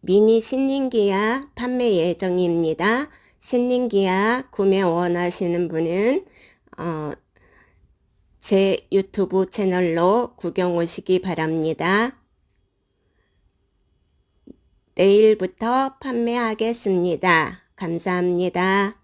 미니 신림기아 판매 예정입니다. 신림기아 구매 원하시는 분은 어, 제 유튜브 채널로 구경 오시기 바랍니다. 내일부터 판매하겠습니다. 감사합니다.